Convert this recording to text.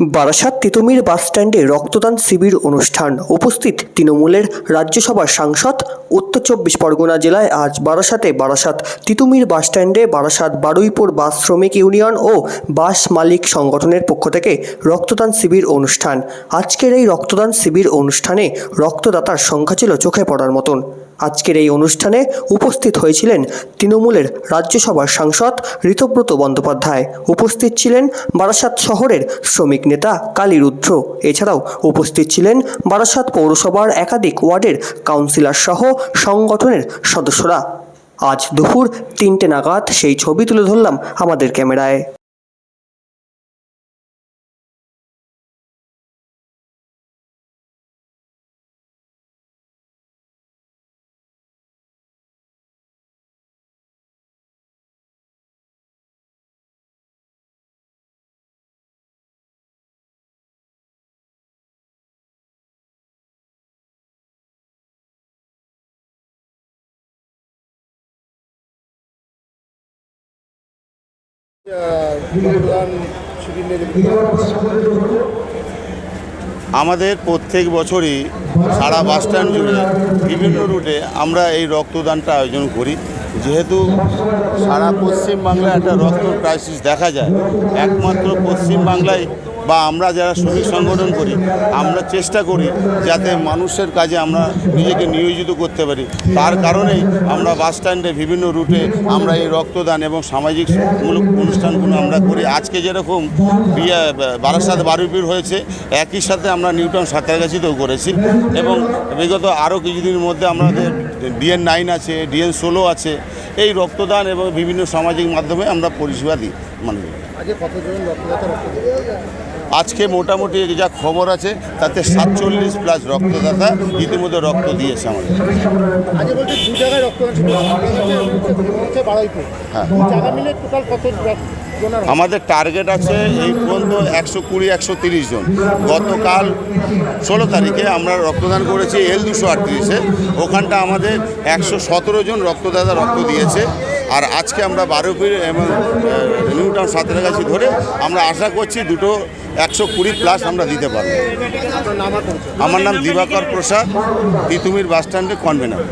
বারাসাত তিতুমির বাসস্ট্যান্ডে রক্তদান শিবির অনুষ্ঠান। উপস্থিত তৃণমূলের রাজ্যসভার সাংসদ, উত্তর চব্বিশ পরগনা জেলায় আজ বারাসাতে বারাসাত তিতুমির বাসস্ট্যান্ডে বারাসাত বারুইপুর বাস শ্রমিক ইউনিয়ন ও বাস মালিক সংগঠনের পক্ষ থেকে রক্তদান শিবির অনুষ্ঠান। আজকের এই রক্তদান শিবির অনুষ্ঠানে রক্তদাতার সংখ্যা ছিল চোখে পড়ার মতন। আজকের এই অনুষ্ঠানে উপস্থিত হয়েছিলেন তৃণমূলের রাজ্যসভার সাংসদ ঋতব্রত বন্দ্যোপাধ্যায়। উপস্থিত ছিলেন বারাসাত শহরের শ্রমিক নেতা কালী রুদ্র। এছাড়াও উপস্থিত ছিলেন বারাসাত পৌরসভার একাধিক ওয়ার্ডের কাউন্সিলর সহ সংগঠনের সদস্যরা। আজ দুপুর তিনটে নাগাদ সেই ছবি তুলে ধরলাম আমাদের ক্যামেরায়। আমাদের প্রত্যেক বছরই সারা বাস স্ট্যান্ড জুড়ে বিভিন্ন রুটে আমরা এই রক্তদানটা আয়োজন করি। যেহেতু সারা পশ্চিমবাংলায় একটা রক্ত ক্রাইসিস দেখা যায়, একমাত্র পশ্চিমবাংলায় বা আমরা যারা শ্রমিক সংগঠন করি, আমরা চেষ্টা করি যাতে মানুষের কাজে আমরা নিজেকে নিয়োজিত করতে পারি। তার কারণেই আমরা বাস স্ট্যান্ডে বিভিন্ন রুটে আমরা এই রক্তদান এবং সামাজিক মূলক অনুষ্ঠানগুলো আমরা করি। আজকে যেরকম বিয়ে, বারাসাত বারুপির হয়েছে, একই সাথে আমরা নিউটন সাঁতারগাছিতেও করেছি এবং বিগত আরও কিছুদিনের মধ্যে আমাদের ডিএন নাইন আছে, ডিএন ষোলো আছে। এই রক্তদান এবং বিভিন্ন সামাজিক মাধ্যমে আমরা পরিষেবা দিই। মানে আজকে মোটামুটি যা খবর আছে তাতে সাতচল্লিশ প্লাস রক্তদাতা ইতিমধ্যে রক্ত দিয়েছে আমাদের। হ্যাঁ। আমাদের টার্গেট আছে এই পর্যন্ত একশো কুড়ি একশো তিরিশ জন। গতকাল ষোলো তারিখে আমরা রক্তদান করেছি এল দুশো আটত্রিশে। ওখানটা আমাদের একশো সতেরো জন রক্তদাতা রক্ত দিয়েছে। আর আজকে আমরা বারোপির এবং নিউটাউন সাঁতরাগাছি ধরে আমরা আশা করছি দুটো একশো কুড়ি প্লাস আমরা দিতে পারব। আমার নাম দিবাকর প্রসাদ তিতুমির বাসস্ট্যান্ডে কনভেনার